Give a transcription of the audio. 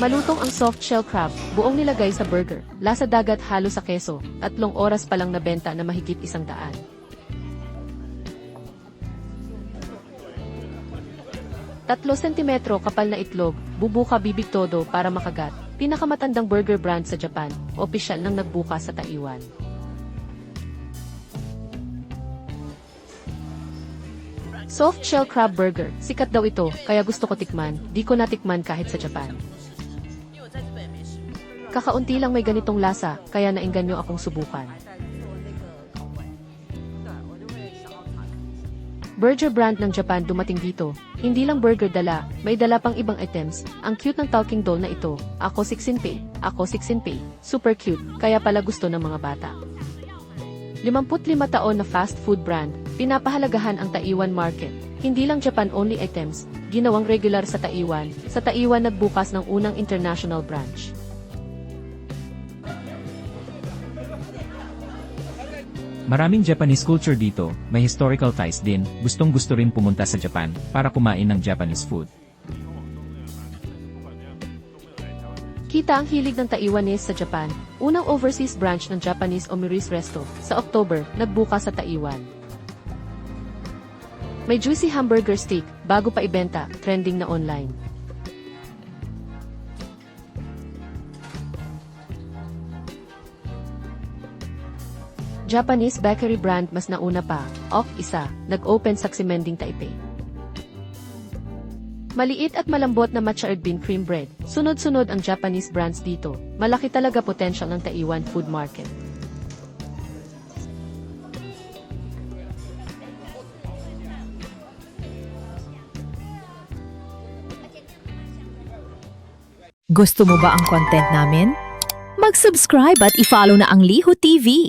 Malutong ang soft shell crab, buong nilagay sa burger, lasa dagat halo sa keso, tatlong oras pa lang nabenta na mahigit isang daan. Tatlo sentimetro kapal na itlog, bubuka bibig todo para makagat. Pinakamatandang burger brand sa Japan, opisyal nang nagbuka sa Taiwan. Soft shell crab burger, sikat daw ito, kaya gusto ko tikman, di ko natikman kahit sa Japan. Kakaunti lang may ganitong lasa, kaya nainganyo akong subukan. Burger brand ng Japan dumating dito. Hindi lang burger dala, may dala pang ibang items. Ang cute ng talking doll na ito. Ako 16 pay, ako 16 pay. Super cute, kaya pala gusto ng mga bata. 55 taon na fast food brand, pinapahalagahan ang Taiwan market. Hindi lang Japan-only items, ginawang regular sa Taiwan. Sa Taiwan nagbukas ng unang international branch. Maraming Japanese culture dito, may historical ties din, gustong gusto rin pumunta sa Japan para kumain ng Japanese food. Kita ang hilig ng Taiwanese sa Japan, unang overseas branch ng Japanese Omiris Resto, sa October, nagbuka sa Taiwan. May juicy hamburger steak, bago pa ibenta, trending na online. Japanese bakery brand mas nauna pa, Ok isa, nag-open sa Ximending Taipei. Maliit at malambot na matcha bean cream bread. Sunod-sunod ang Japanese brands dito. Malaki talaga potential ng Taiwan food market. Gusto mo ba ang content namin? Mag-subscribe at i-follow na ang Liho TV.